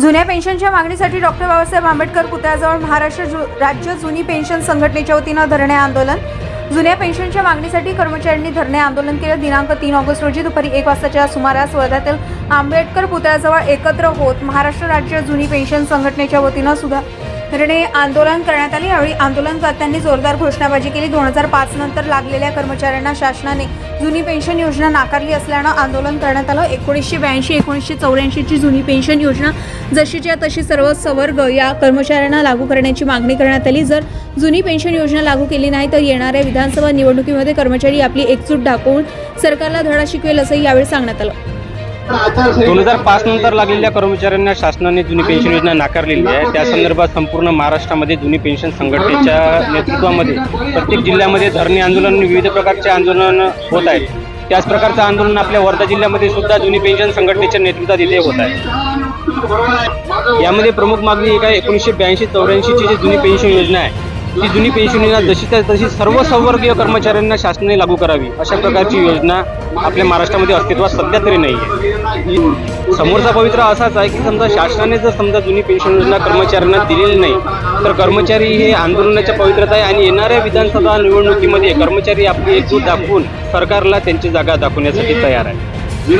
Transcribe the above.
जुन्या पेन्शनच्या मागणीसाठी डॉक्टर बाबासाहेब आंबेडकर पुतळ्याजवळ महाराष्ट्र जु राज्य जुनी पेन्शन संघटनेच्या वतीनं धरणे आंदोलन. जुन्या पेन्शनच्या मागणीसाठी कर्मचाऱ्यांनी धरणे आंदोलन केलं. दिनांक तीन ऑगस्ट रोजी दुपारी एक वाजताच्या सुमारास वर्ध्यातील आंबेडकर पुतळ्याजवळ एकत्र होत महाराष्ट्र राज्य जुनी पेन्शन संघटनेच्या वतीनं सुद्धा धरणे आंदोलन करण्यात आले. यावेळी आंदोलनकर्त्यांनी जोरदार घोषणाबाजी केली. दोन हजार पाच नंतर लागलेल्या कर्मचाऱ्यांना शासनाने जुनी पेन्शन योजना नाकारली असल्यानं आंदोलन करण्यात आलं. एकोणीसशे ब्याऐंशी एकोणीसशे चौऱ्याऐंशीची जुनी पेन्शन योजना जशीच्या तशी सर्व सवर्ग या कर्मचाऱ्यांना लागू करण्याची मागणी करण्यात आली. जर जुनी पेन्शन योजना लागू केली नाही तर येणाऱ्या विधानसभा निवडणुकीमध्ये कर्मचारी आपली एकजूट दाखवून सरकारला धडा शिकवेल असंही यावेळी सांगण्यात आलं. दोन हजार पाच नंतर लागलेल्या कर्मचाऱ्यांना शासनाने जुनी पेन्शन योजना नाकारलेली आहे. त्या संदर्भात संपूर्ण महाराष्ट्रामध्ये जुनी पेन्शन संघटनेच्या नेतृत्वामध्ये प्रत्येक जिल्ह्यामध्ये धरणे आंदोलन विविध प्रकारचे आंदोलन होत आहेत. त्याच प्रकारचं आंदोलन आपल्या वर्धा जिल्ह्यामध्ये सुद्धा जुनी पेन्शन संघटनेच्या नेतृत्वात इथे होत आहे. यामध्ये प्रमुख मागणी एक आहे एकोणीसशे ब्याऐंशी चौऱ्याऐंशीची जी जुनी पेन्शन योजना आहे ही जुनी पेन्शन योजना जशी त्या तशी सर्व संवर्गीय कर्मचाऱ्यांना शासनाने लागू करावी अशा प्रकारची योजना आपल्या महाराष्ट्रामध्ये अस्तित्वात सध्या तरी नाही आहे. समोरचा पवित्र असाच आहे की समजा शासनाने जर समजा जुनी पेन्शन योजना कर्मचाऱ्यांना दिलेली नाही तर कर्मचारी हे आंदोलनाच्या पवित्रता आहे आणि येणाऱ्या विधानसभा निवडणुकीमध्ये कर्मचारी आपली एकजूट दाखवून सरकारला त्यांची जागा दाखवण्यासाठी तयार आहे.